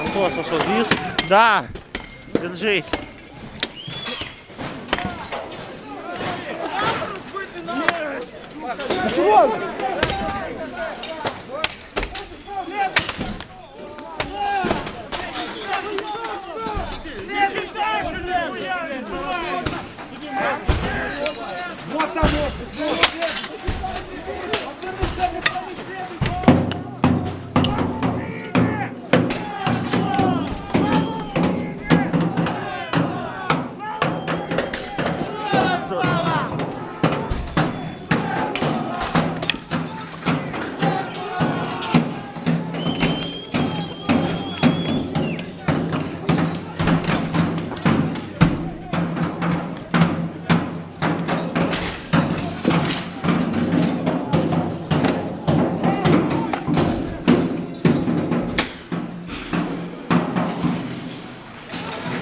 Антоша, что, видишь? Да. Держись. Чувак! Вот там, вот, вот, вот.